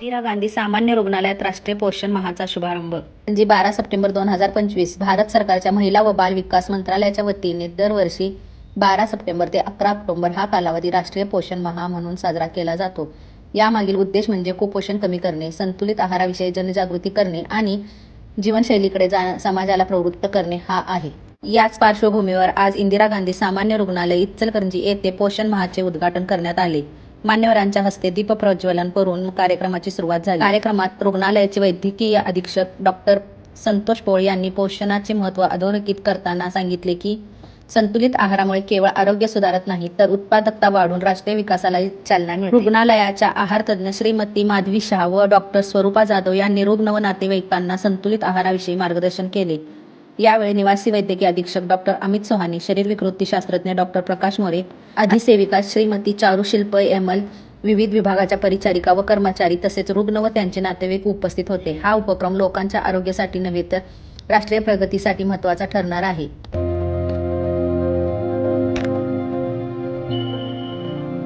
इंदिरा गांधी सामान्य रुग्णालयात राष्ट्रीय पोषण माहाचा शुभारंभ. जी बारा सप्टेंबर दोन हजार पंचवीस भारत सरकारच्या महिला व बाल विकास मंत्रालयाच्या वतीने दरवर्षी बारा सप्टेंबर ते अकरा ऑक्टोबर हा कालावधी राष्ट्रीय पोषण महा म्हणून साजरा केला जातो. यामागील उद्देश म्हणजे कुपोषण कमी करणे संतुलित आहाराविषयी जनजागृती करणे आणि जीवनशैलीकडे जा समाजाला प्रवृत्त करणे हा आहे. याच पार्श्वभूमीवर आज इंदिरा गांधी सामान्य रुग्णालय इचलकरंजी येथे पोषण महाचे उद्घाटन करण्यात आले. मान्यवरांच्या हस्ते दीप प्रज्वलन करून कार्यक्रमाची सुरुवात झाली. कार्यक्रमात रुग्णालयाचे वैद्यकीय अधीक्षक डॉक्टर संतोष पोळ यांनी पोषणाचे महत्त्व अधोरेखित करताना सांगितले की संतुलित आहारामुळे केवळ आरोग्य सुधारत नाही तर उत्पादकता वाढून राष्ट्रीय विकासाला चालना मिळते. रुग्णालयाच्या आहार तज्ज्ञ श्रीमती माधवी शाह व डॉक्टर स्वरूपा जाधव यांनी रुग्ण व नातेवाईकांना संतुलित आहाराविषयी मार्गदर्शन केले. यावेळी निवासी वैद्यकीय अधीक्षक डॉक्टर अमित सोहानी शरीर विकृती शास्त्रज्ञ डॉक्टर प्रकाश मोरे अधिसेविका श्रीमती चारू शिल्प एमल विविध विभागाच्या परिचारिका व कर्मचारी तसेच रुग्ण व त्यांचे नातेवाईक उपस्थित होते. हा उपक्रम लोकांच्या आरोग्यासाठी नव्हे तर राष्ट्रीय प्रगतीसाठी महत्त्वाचा ठरणार आहे.